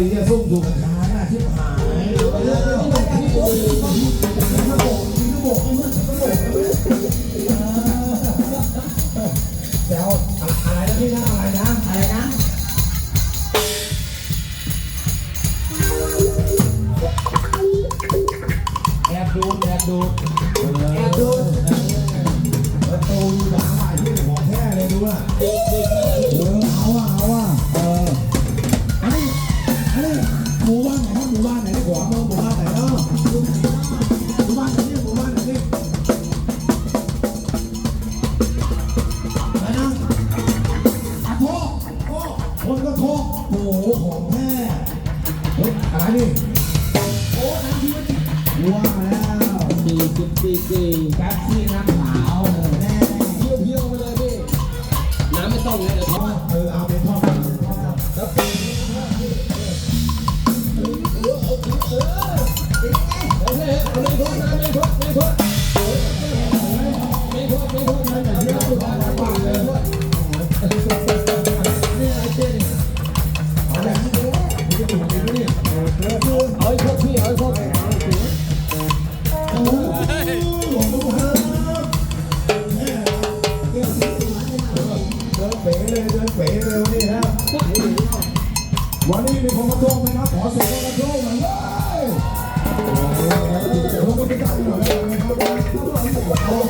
Maria voltou. ว้าวแล้วสี่สิบสี่สี่แป๊บซี่น้ำขาวแน่เพียวเพียวไปเลยพี่ น้ำไม่ต้องเลยเดี๋ยวทอเออเอาไปทอดแล้วปีนี้ทอดพี่เออเออเออเออเออเออเออเออเออเออเออ โอ้โห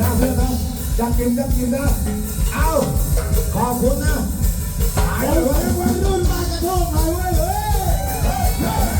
นะเพื่อนนะจะกินจะกินนะ เอาขอบคุณนะ ตายเลยวัยรุ่นมากระโทกหน่อยเว้ย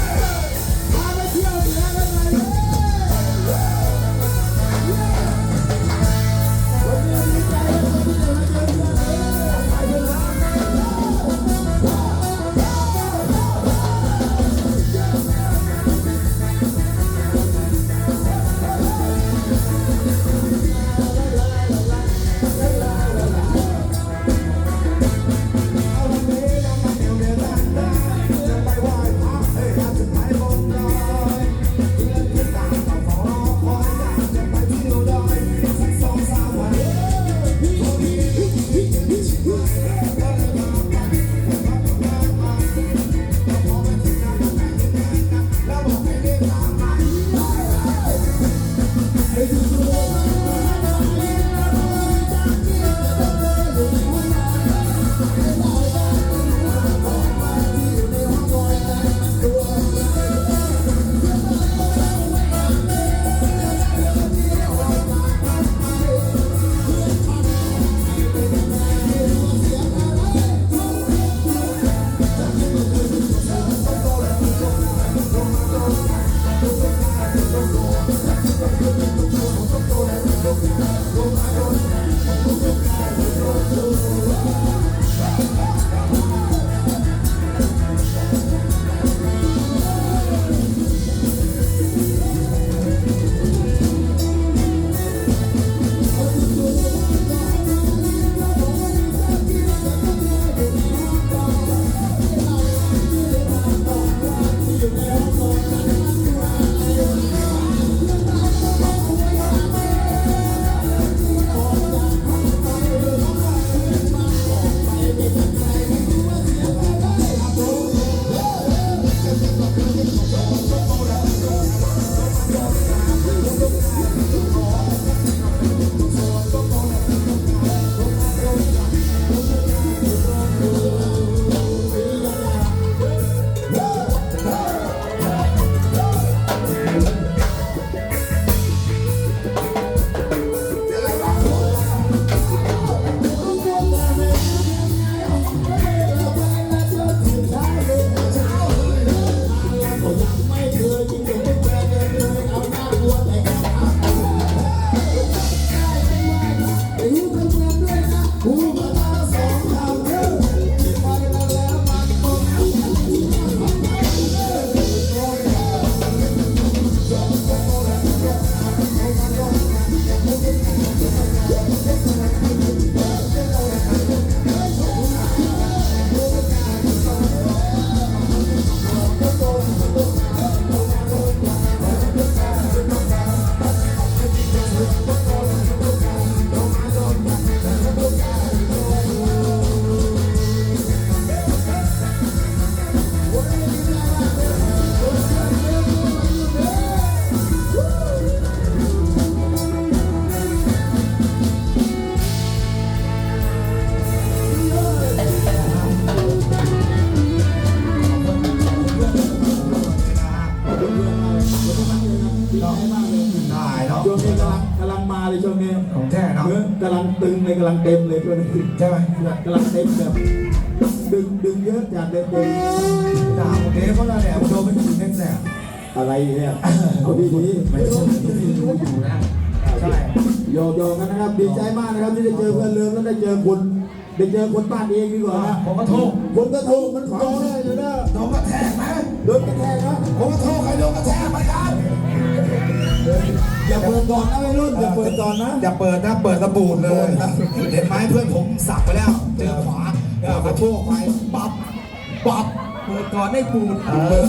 ได้เนาะช่วงนี้กำลังกำลังมาเลยช่วงนี้ของแท้เนาะเนื้อกำลังตึงเลยกำลังเต็มเลยช่วงนี้ใช่ไหมกำลังเต็มแบบดึงดึงเยอะจากเดิมเต็มถามเดฟเขาแล้วเนี่ยโดนไปถึงแน่แน่อะไรเนี่ยเอาดีดีไม่รู้ที่รู้อยู่นะใช่โยกโยกกันนะครับดีใจมากนะครับที่ได้เจอเพื่อนเลิฟแล้วได้เจอคน ได้เจอคนบ้านเองดีกว่านะผมก็โทษคนก็ถูกมันขอได้เลยนะโดนกระแทกไหมโดนกระแทกนะผมก็โทษใครโดนกระแทกไหมครับอย่าเปิดก่อนนะไอ้รุ่นอย่าเปิดก่อนนะอย่าเปิดนะเปิดระบูดเลยเห็นไหมเพื่อนผมสับไปแล้ว เจอขวาเออกระโชกไปปั๊บปั๊บเปิดก่อนได้ปูนเออ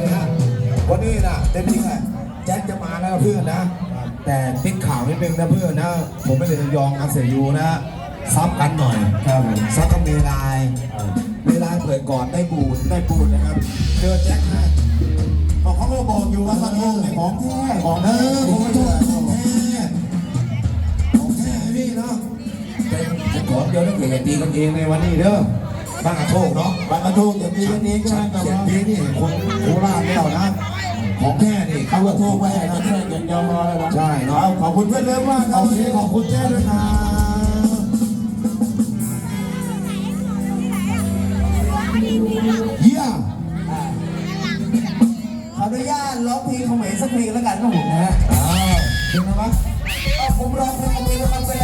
เนี่ยฮะวันนี้นะเต็มที่แหละแจ็คจะมาแล้วเพื่อนนะ แต่ติดข่าวนิดนึงนะเพื่อนนะ ผมไม่ได้ยองอาเซยูนะ ซ้ำกันหน่อยครับซ้ำกับเมลายเมลายเปิดก่อนได้บูดได้บูดนะครับเจอแจ็คให้เขาก็บอกอยู่ว่าสะโพกของแท้ของแท้ผมไม่ชอบของแท้ของแท้พี่เนาะแต่ขอเดียวต้องเกิดตีกันเองในวันนี้เด้อบ้างกระโชกเนาะบางกระโทกอย่างนี้กันเองก็ได้แต่เสียงว่าเพลงนี่คนโคราชแล้วนะของแท้นี่เขากระโทกไปให้กันแค่อย่างเดียวพอแล้วนะใช่เนาะเอาขอบคุณเพื่อนเลิฟมากคโอรับเคขอบคุณแจ้ด้วยครับ สักเพลงแล้วกันนะผมนะอ้าวเพลงนะมั้งผมร้องเพลงของเพลงนครับ